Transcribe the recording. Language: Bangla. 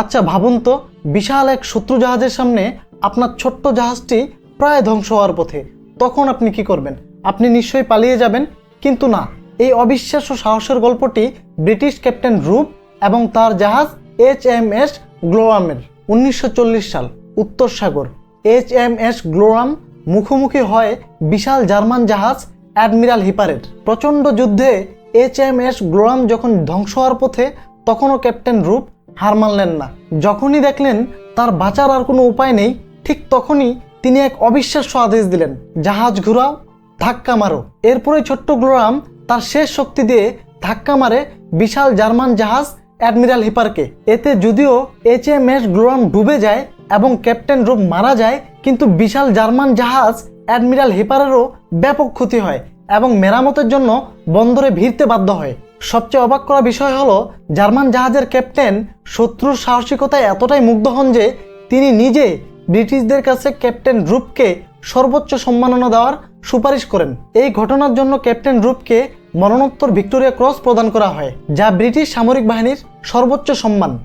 আচ্ছা ভাবুন তো, বিশাল এক শত্রু জাহাজের সামনে আপনার ছোট্ট জাহাজটি প্রায় ধ্বংস হওয়ার পথে। তখন আপনি কি করবেন? আপনি নিশ্চয়ই পালিয়ে যাবেন, কিন্তু না। এই অবিশ্বাস্য সাহসের গল্পটি ব্রিটিশ ক্যাপ্টেন রূপ এবং তার জাহাজ এইচ এম এস গ্লোয়ামের উনিশশো চল্লিশ সাল, উত্তর সাগর। এইচ এম এস গ্লোরাম মুখোমুখি হয় বিশাল জার্মান জাহাজ অ্যাডমিরাল হিপারের। প্রচণ্ড যুদ্ধে এইচ এম এস গ্লোরাম যখন ধ্বংস হওয়ার পথে, তখনও ক্যাপ্টেন রূপ হার মানলেন না। যখনই দেখলেন তার বাঁচার আর কোনো উপায় নেই, ঠিক তখনই তিনি এক অবিশ্বাস্য আদেশ দিলেন, জাহাজ ঘুরাও, ধাক্কা মারো। এরপরে ছোট্ট গ্লোরাম তার শেষ শক্তি দিয়ে ধাক্কা মারে বিশাল জার্মান জাহাজ অ্যাডমিরাল হিপারকে। এতে যদিও এইচ এম এস গ্লোরাম ডুবে যায় এবং ক্যাপ্টেন রূপ মারা যায়, কিন্তু বিশাল জার্মান জাহাজ অ্যাডমিরাল হিপারেরও ব্যাপক ক্ষতি হয় এবং মেরামতের জন্য বন্দরে ভিড়তে বাধ্য হয়। সবচেয়ে অবাক করা বিষয় হলো, জার্মান জাহাজের ক্যাপ্টেন শত্রুর সাহসিকতায় এতটাই মুগ্ধ হন যে তিনি নিজে ব্রিটিশদের কাছে ক্যাপ্টেন রূপকে সর্বোচ্চ সম্মাননা দেওয়ার সুপারিশ করেন। এই ঘটনার জন্য ক্যাপ্টেন রূপকে মরণোত্তর ভিক্টোরিয়া ক্রস প্রদান করা হয়, যা ব্রিটিশ সামরিক বাহিনীর সর্বোচ্চ সম্মান।